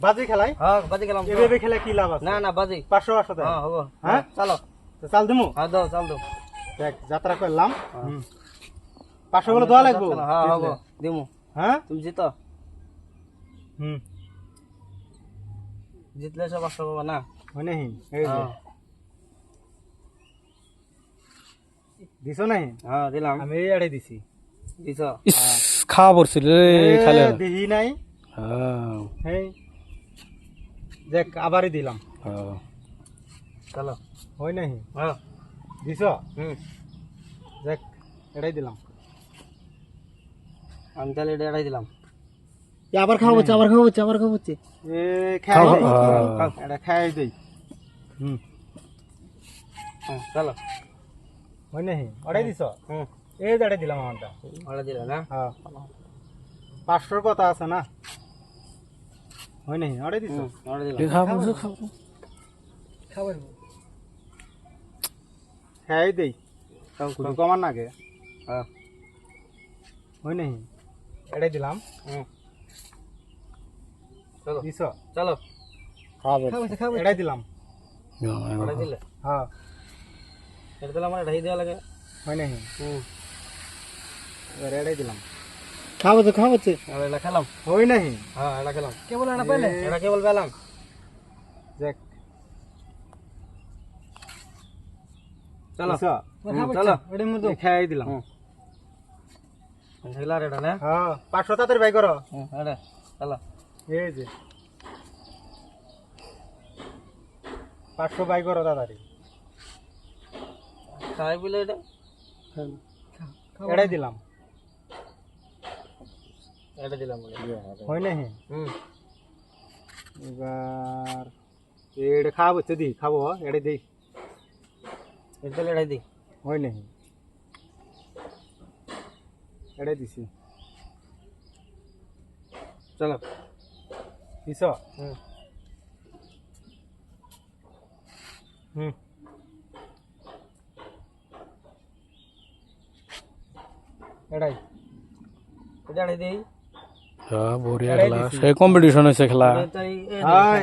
বাজি খেলাই? হ্যাঁ বাজি গেলাম এভাবে খেলে কি লাভ আছে? না না বাজি। পাঁচশো পাঁচশো হ্যাঁ হব। হ্যাঁ? চলো। তো চাল দিমু? হ্যাঁ দাও চাল দাও। দেখ যাত্রা করলাম। হুম। পাঁচশো গুলো দেওয়া লাগবো? হ্যাঁ হব। দিমু। হ্যাঁ? তুমি জিতো। হুম। জিতলে সব পাঁচশো পাবা না? হয় নাহি এই যে। দিছো নাহি? হ্যাঁ দিলাম। আমি এই আড়ে দিছি। দিছ? খাওয়া পড়ছিল রে খালে দিহি নাই। হ্যাঁ। হেই। দেখ আবারই দিলাম। হ্যাঁ। চলো হয় নাহি হ্যাঁ। দিছ? দেখ এটাই দিলাম। আমি তাহলে এটা এড়াই দিলাম। আবার খাওয়া হচ্ছে আবার খাওয়া হচ্ছে আবার খাওয়া হচ্ছে। এ খাই দেই। হ্যাঁ। এটা খাই দেই। হুম। হ্যাঁ চলো হয় নাহি ওটাই দিছ? এই দাঁড়াই দিলাম আমারটা। ওটা দিলে না হ্যাঁ। পাঁচশোর কথা আছে না? হয় নাহি ওটাই দিছ? ওটা দিলাম। পড়ছে খাও খাবার? খাই দেই। শুধু খাও। কমান নাগে হ্যাঁ। হয় নাহি এটাই দিলাম। হুম চলো। দিছ? চলো। এটাই দিলাম। ওটা দিলে? হ্যাঁ। এটা দিলে আমার এটাই দেওয়া লাগে। হয় নাহি হুম। এটাই দিলাম। খাওয়া হচ্ছে খাওয়া হচ্ছে আর এটা খেলাম। হয় নাহি? হ্যাঁ এটা খেলাম। কেবল এটা পেলে এটা কেবল পেলাম দেখ। চলো। চলো। ওটার মধ্যে খাই দিলাম। এটা না। হ্যাঁ পাঁচশো তাড়াতাড়ি বাই করো। হুম এটা চলো। এই যে। পাঁচশো বাই করো তাড়াতাড়ি। খাই বলে এটা। এটাই দিলাম। এটা দিলাম বলে হয় নাহি হুম এবার এটা খাওয়া হচ্ছে দি খাব এটাই দিই এটা তাহলে এটাই দিই হয় নাহি এটাই দিছি চলো দিছ হুম হুম এটাই এটা এটাই দিই হ্যাঁ বঢ়িয়া খেলা। সে কম্পিটিশন হয়েছে খেলা। হ্যাঁ,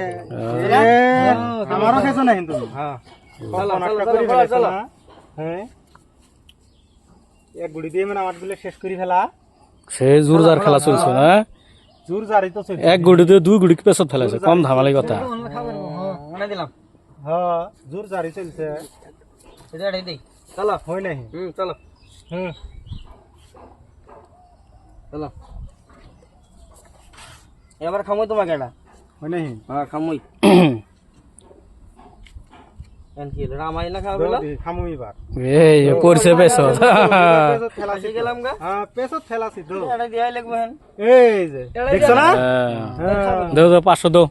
আমারও খেয়েছো না কিন্তু হ্যাঁ ফেলেছো? হ্যাঁ এক গুড়ি দিয়ে মানে আমারগুলো শেষ করে ফেলা। সে জোরদার খেলা চলছে না। জোর জারি তো চলছে এক গুড়ি দিয়ে দুই গুড়ি পেছত ফেলাইছে। কম ধামালি কথা। মনে দিলাম। হ্যাঁ জোর চলছে। এটা এটাই দিই চলো হয় নাহি হুম চলো। হুম চলো। এবার খামই তোমাকে এটা। হয় নাই হ্যাঁ খামই। হ্যাঁ হ্যাঁ। হ্যাঁ। দেও দেও পাঁচশো দেও